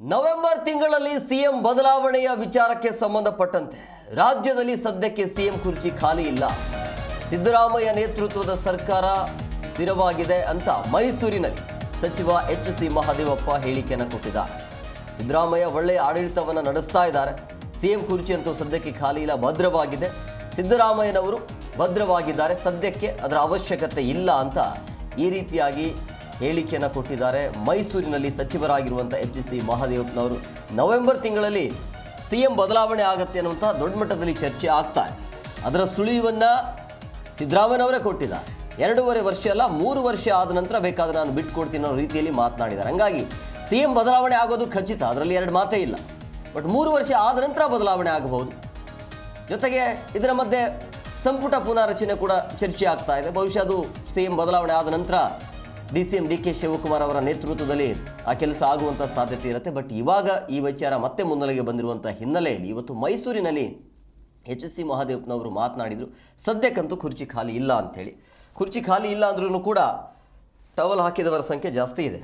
November ತಿಂಗಳಲ್ಲಿ CM ಬದಲಾವಣೆಯ ವಿಚಾರಕ್ಕೆ ಸಂಬಂಧಪಟ್ಟಂತೆ ರಾಜ್ಯದಲ್ಲಿ ಸದ್ಯಕ್ಕೆ ಸಿಎಂ ಕುರ್ಚಿ ಖಾಲಿ ಇಲ್ಲ. ಸಿದ್ದರಾಮಯ್ಯ ನೇತೃತ್ವದ ಸರ್ಕಾರ ಸ್ಥಿರವಾಗಿದೆ ಅಂತ ಮೈಸೂರಿನಲ್ಲಿ ಸಚಿವ ಎಚ್ ಸಿ ಮಹದೇವಪ್ಪ ಹೇಳಿಕೆಯನ್ನು ಕೊಟ್ಟಿದ್ದಾರೆ. ಸಿದ್ದರಾಮಯ್ಯ ಒಳ್ಳೆಯ ಆಡಳಿತವನ್ನು ನಡೆಸ್ತಾ ಇದ್ದಾರೆ. ಸಿಎಂ ಕುರ್ಚಿ ಅಂತೂ ಸದ್ಯಕ್ಕೆ ಖಾಲಿ ಇಲ್ಲ, ಭದ್ರವಾಗಿದೆ. ಸಿದ್ದರಾಮಯ್ಯನವರು ಭದ್ರವಾಗಿದ್ದಾರೆ. ಸದ್ಯಕ್ಕೆ ಅದರ ಅವಶ್ಯಕತೆ ಇಲ್ಲ ಅಂತ ಈ ರೀತಿಯಾಗಿ ಹೇಳಿಕೆಯನ್ನು ಕೊಟ್ಟಿದ್ದಾರೆ. ಮೈಸೂರಿನಲ್ಲಿ ಸಚಿವರಾಗಿರುವಂಥ ಎಚ್ ಸಿ ಮಹಾದೇವಪ್ಪನವರು. ನವೆಂಬರ್ ತಿಂಗಳಲ್ಲಿ ಸಿಎಂ ಬದಲಾವಣೆ ಆಗತ್ತೆ ಅನ್ನುವಂಥ ದೊಡ್ಡ ಮಟ್ಟದಲ್ಲಿ ಚರ್ಚೆ ಆಗ್ತಾ ಇದೆ. ಅದರ ಸುಳಿವನ್ನು ಸಿದ್ದರಾಮಯ್ಯನವರೇ ಕೊಟ್ಟಿದ್ದಾರೆ. ಎರಡೂವರೆ ವರ್ಷ ಅಲ್ಲ, ಮೂರು ವರ್ಷ ಆದ ನಂತರ ಬೇಕಾದ್ರೆ ನಾನು ಬಿಟ್ಕೊಡ್ತೀನಿ ಅನ್ನೋ ರೀತಿಯಲ್ಲಿ ಮಾತನಾಡಿದ್ದಾರೆ. ಹಂಗಾಗಿ ಸಿ ಎಂ ಬದಲಾವಣೆ ಆಗೋದು ಖಚಿತ, ಅದರಲ್ಲಿ ಎರಡು ಮಾತೇ ಇಲ್ಲ. ಬಟ್ ಮೂರು ವರ್ಷ ಆದ ನಂತರ ಬದಲಾವಣೆ ಆಗಬಹುದು. ಜೊತೆಗೆ ಇದರ ಮಧ್ಯೆ ಸಂಪುಟ ಪುನಾರಚನೆ ಕೂಡ ಚರ್ಚೆ ಆಗ್ತಾ ಇದೆ. ಬಹುಶಃ ಅದು ಸಿ ಎಂ ಬದಲಾವಣೆ ಆದ ನಂತರ D C M D K Shivakumar ಅವರ ನೇತೃತ್ವದಲ್ಲಿ ಆ ಕೆಲಸ ಆಗುವಂಥ ಸಾಧ್ಯತೆ ಇರುತ್ತೆ. ಬಟ್ ಇವಾಗ ಈ ವಿಚಾರ ಮತ್ತೆ ಮುನ್ನೆಲೆಗೆ ಬಂದಿರುವಂಥ ಹಿನ್ನೆಲೆಯಲ್ಲಿ ಇವತ್ತು ಮೈಸೂರಿನಲ್ಲಿ ಎಚ್ ಎಸ್ ಸಿ ಮಹಾದೇವಪ್ಪನವರು ಮಾತನಾಡಿದರು, ಸದ್ಯಕ್ಕಂತೂ ಕುರ್ಚಿ ಖಾಲಿ ಇಲ್ಲ ಅಂಥೇಳಿ ಕುರ್ಚಿ ಖಾಲಿ ಇಲ್ಲ ಅಂದ್ರೂ ಕೂಡ ಟವಲ್ ಹಾಕಿದವರ ಸಂಖ್ಯೆ ಜಾಸ್ತಿ ಇದೆ.